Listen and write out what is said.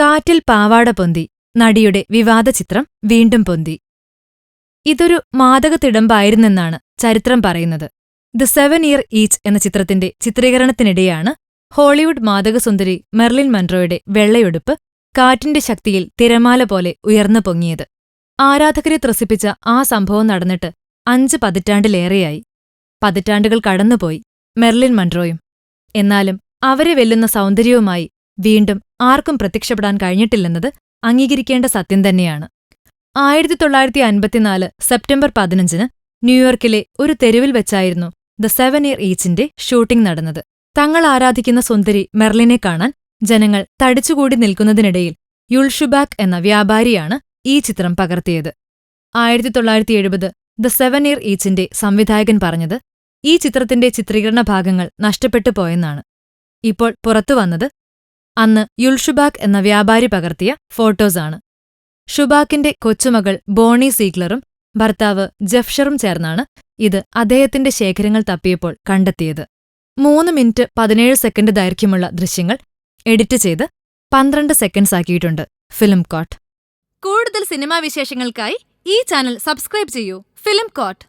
കാറ്റിൽ പാവാട പൊന്തി. നടിയുടെ വിവാദ ചിത്രം വീണ്ടും പൊന്തി. ഇതൊരു മാദകത്തിടമ്പായിരുന്നെന്നാണ് ചരിത്രം പറയുന്നത്. ദ സെവൻ ഇയർ ഈച്ച് എന്ന ചിത്രത്തിന്റെ ചിത്രീകരണത്തിനിടെയാണ് ഹോളിവുഡ് മാദകസുന്ദരി മെർലിൻ മൺട്രോയുടെ വെള്ളയൊടുപ്പ് കാറ്റിന്റെ ശക്തിയിൽ തിരമാല പോലെ ഉയർന്നു പൊങ്ങിയത്. ആരാധകരെ ത്രസിപ്പിച്ച ആ സംഭവം നടന്നിട്ട് അഞ്ച് പതിറ്റാണ്ടിലേറെയായി. പതിറ്റാണ്ടുകൾ കടന്നുപോയി മെർലിൻ മൺട്രോയും എന്നാലും അവരെ വെല്ലുന്ന സൗന്ദര്യവുമായി വീണ്ടും ആർക്കും പ്രത്യക്ഷപ്പെടാൻ കഴിഞ്ഞിട്ടില്ലെന്നത് അംഗീകരിക്കേണ്ട സത്യം തന്നെയാണ്. ആയിരത്തി തൊള്ളായിരത്തി അൻപത്തിനാല് സെപ്റ്റംബർ പതിനഞ്ചിന് ന്യൂയോർക്കിലെ ഒരു തെരുവിൽ വെച്ചായിരുന്നു ദ സെവൻ ഇയർ ഈച്ചിന്റെ ഷൂട്ടിംഗ് നടന്നത്. തങ്ങൾ ആരാധിക്കുന്ന സുന്ദരി മെർലിനെ കാണാൻ ജനങ്ങൾ തടിച്ചുകൂടി നിൽക്കുന്നതിനിടയിൽ യുൾഷുബാക്ക് എന്ന വ്യാപാരിയാണ് ഈ ചിത്രം പകർത്തിയത്. ആയിരത്തി തൊള്ളായിരത്തി എഴുപത് ദ സെവൻ ഇയർ ഈച്ചിന്റെ സംവിധായകൻ പറഞ്ഞത് ഈ ചിത്രത്തിന്റെ ചിത്രീകരണ ഭാഗങ്ങൾ നഷ്ടപ്പെട്ടു പോയെന്നാണ്. ഇപ്പോൾ പുറത്തു വന്നത് അന്ന് യുൾഷുബാക്ക് എന്ന വ്യാപാരി പകർത്തിയ ഫോട്ടോസാണ്. ഷുബാക്കിന്റെ കൊച്ചുമകൾ ബോണി സീഗ്ലറും ഭർത്താവ് ജഫ്ഷറും ചേർന്നാണ് ഇത് അദ്ദേഹത്തിന്റെ ശേഖരങ്ങൾ തപ്പിയപ്പോൾ കണ്ടെത്തിയത്. മൂന്ന് മിനിറ്റ് പതിനേഴ് സെക്കൻഡ് ദൈർഘ്യമുള്ള ദൃശ്യങ്ങൾ എഡിറ്റ് ചെയ്ത് പന്ത്രണ്ട് സെക്കൻഡ്സ് ആക്കിയിട്ടുണ്ട് ഫിലിം കോട്ട്. കൂടുതൽ സിനിമാ വിശേഷങ്ങൾക്കായി ഈ ചാനൽ സബ്സ്ക്രൈബ് ചെയ്യൂ ഫിലിം കോട്ട്.